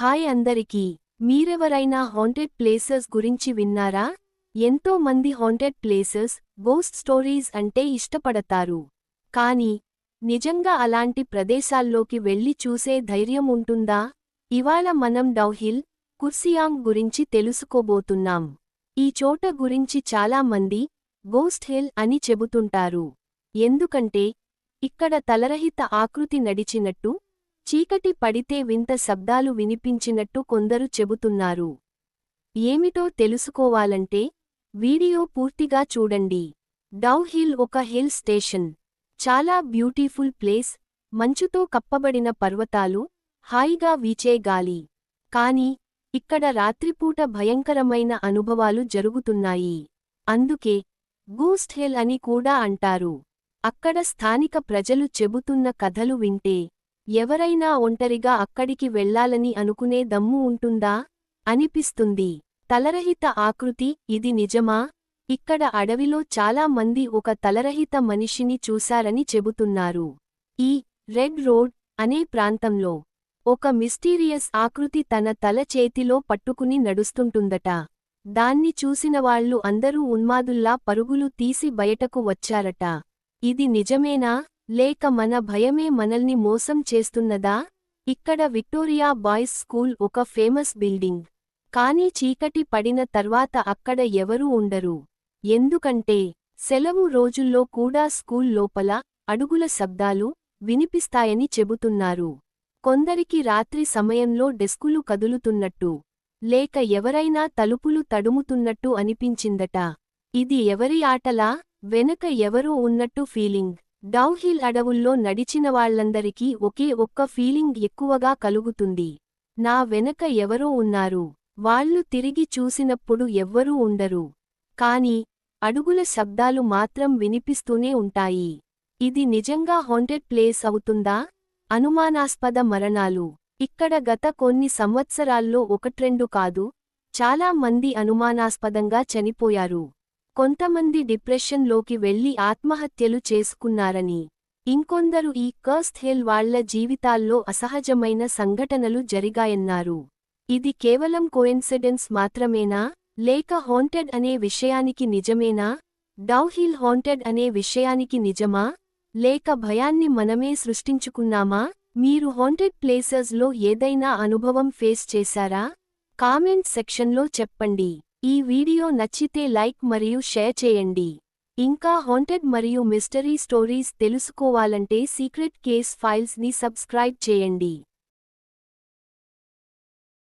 Hi అందరికీ. మీరెవరైనా haunted places గురించి విన్నారా? ఎంతో మంది హాంటెడ్ ప్లేసెస్ గోస్ట్ స్టోరీస్ అంటే ఇష్టపడతారు. కానీ నిజంగా అలాంటి ప్రదేశాల్లోకి వెళ్ళి చూసే ధైర్యం ఉంటుందా? ఇవాళ మనం డౌహిల్ కుర్సియాంగ్ గురించి తెలుసుకోబోతున్నాం. ఈ చోట గురించి చాలా మంది గోస్ట్ హిల్ అని చెబుతుంటారు. ఎందుకంటే ఇక్కడ తలరహిత ఆకృతి నడిచినట్టు చీకటి పడితే వింత శబ్దాలు వినిపించినట్టు కొందరు చెబుతున్నారు. ఏమిటో తెలుసుకోవాలంటే వీడియో పూర్తిగా చూడండి. డౌ హిల్ ఒక హిల్ స్టేషన్. చాలా బ్యూటిఫుల్ ప్లేస్ మంచుతో కప్పబడిన పర్వతాలు హాయిగా వీచే గాలి. కాని ఇక్కడ రాత్రిపూట భయంకరమైన అనుభవాలు జరుగుతున్నాయి. అందుకే గూస్ట్ హిల్ అని కూడా అంటారు. అక్కడ స్థానిక ప్రజలు చెబుతున్న కథలు వింటే ఎవరైనా ఒంటరిగా అక్కడికి వెళ్ళాలని అనుకునే దమ్ము ఉంటుందా? అనిపిస్తుంది. తలరహిత ఆకృతి ఇది నిజమా? ఇక్కడ అడవిలో చాలా మంది ఒక తలరహిత మనిషిని చూశారని చెబుతున్నారు. ఈ రెడ్ రోడ్ అనే ప్రాంతంలో ఒక మిస్టీరియస్ ఆకృతి తన తల చేతిలో పట్టుకుని నడుస్తుంటుందట. దాన్ని చూసినవాళ్ళు అందరూ ఉన్మాదుల్లా పరుగులు తీసి బయటకు వచ్చారట. ఇది నిజమేనా? లేక మన భయమే మనల్ని మోసం చేస్తున్నదా? ఇక్కడ విక్టోరియా బాయ్స్ స్కూల్ ఒక ఫేమస్ బిల్డింగ్. కానీ చీకటి పడిన తర్వాత అక్కడ ఎవరూ ఉండరు. ఎందుకంటే సెలవు రోజుల్లో కూడా స్కూల్ లోపల అడుగుల శబ్దాలు వినిపిస్తాయని చెబుతున్నారు. కొందరికి రాత్రి సమయంలో డెస్కులు కదులుతున్నట్టు లేక ఎవరైనా తలుపులు తడుముతున్నట్టు అనిపించిందట. ఇది ఎవరి ఆటలా? వెనక ఎవరో ఉన్నట్టు ఫీలింగ్. డౌహిల్ అడవుల్లో నడిచినవాళ్ళందరికీ ఒకే ఒక్క ఫీలింగ్ ఎక్కువగా కలుగుతుంది. నా వెనక ఎవరో ఉన్నారు. వాళ్ళు తిరిగి చూసినప్పుడు ఎవ్వరూ ఉండరు. కాని అడుగుల శబ్దాలు మాత్రం వినిపిస్తూనే ఉంటాయి. ఇది నిజంగా హాంటెడ్ ప్లేస్ అవుతుందా? అనుమానాస్పద మరణాలు. ఇక్కడ గత కొన్ని సంవత్సరాల్లో ఒకట్రెండు కాదు చాలా మంది అనుమానాస్పదంగా చనిపోయారు. కొంతమంది డిప్రెషన్లోకి వెళ్ళి ఆత్మహత్యలు చేసుకున్నారని. ఇంకొందరు ఈ కర్స్ట్ హిల్ వాళ్ళ జీవితాల్లో అసహజమైన సంఘటనలు జరిగాయన్నారు. ఇది కేవలం కోయిన్సిడెన్స్ మాత్రమేనా? లేక హాంటెడ్ అనే విషయానికి నిజమేనా? డౌహిల్ హాంటెడ్ అనే విషయానికి నిజమా? లేక భయాన్ని మనమే సృష్టించుకున్నామా? మీరు హాంటెడ్ ప్లేసెస్లో ఏదైనా అనుభవం ఫేస్ చేశారా? కామెంట్ సెక్షన్లో చెప్పండి. ఈ వీడియో నచ్చితే లైక్ మరియు షేర్ చేయండి. ఇంకా హాంటెడ్ మరియు మిస్టరీ స్టోరీస్ తెలుసుకోవాలంటే సీక్రెట్ కేస్ ఫైల్స్ని సబ్స్క్రైబ్ చేయండి.